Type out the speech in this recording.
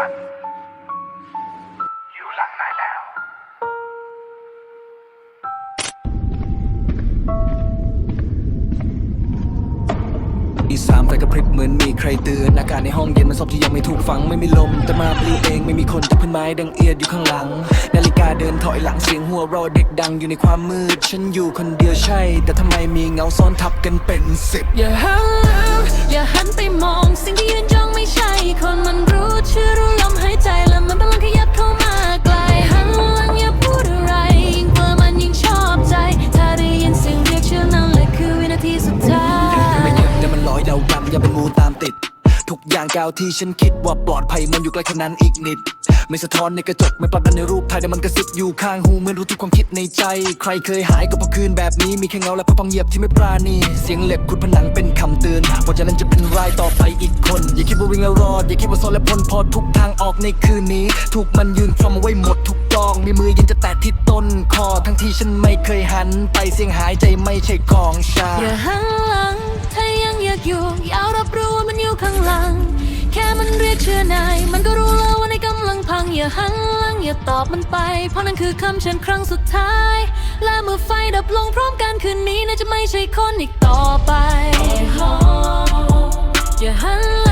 มัน อยู่หลังนายแล้ว อีสามไฟกระพริบเหมือนมีใครเตือนอากาศในห้องเย็นมันซบที่ยังไม่ถูกฝัง ไม่มีลม แต่มาปลิวเองไม่มีคนจากพื้นไม้ดังเอียดอยู่ข้างหลัง นาฬิกาเดินถอยหลังเสียงหัวเราะเด็กดังอยู่ในความมืด ฉันอยู่คนเดียวใช่ แต่ทำไมมีเงาซ้อนทับกันเป็นสิบอย่าหันหลังอย่าหันไปมองสิ่งที่ยืนจ้ ยเดาดำอย่าเป็นงูตามติด ทุกอย่างก้าวที่ฉันคิดว่าปลอดภัยมันอยู่ใกล้แค่นั้นอีกนิด ไม่สะท้อนในกระจกไม่ปรับกันในรูปถ่ายแต่มันกระซิบอยู่ข้างหูเหมือนรู้ทุกความคิดในใจ ใครเคยหายก็เพราะคืนแบบนี้มีแค่เงาและพะพังเงียบที่ไม่ปราณี เสียงเล็บขุดผนังเป็นคำเตือนเพราะฉะนั้นจะเป็นรายต่อไปอีกคน อย่าคิดว่าวิ่งแล้วรอดอย่าคิดว่าโซนและพ้นพอทุกทางออกในคืนนี้ ถูกมันยืนคลอมเอาไว้หมดทุกดองมีมือยินจะแตะที่ต้นคอทั้งที่ฉันไม่เคยหัน ไปเสียงหายใจไม่ใช่ของฉัน อย่าหันหลังันเรียกชื่อนาย มันก็รู้แล้วว่านายกำลังพัง อย่าหันหลังอย่าตอบมันไป เพราะนั่นคือคำเชิญครั้งสุดท้าย และเมื่อไฟดับลงพร้อมกันคืนนี้นาจะไม่ใช่คนอีกต่อไป อย่าหัน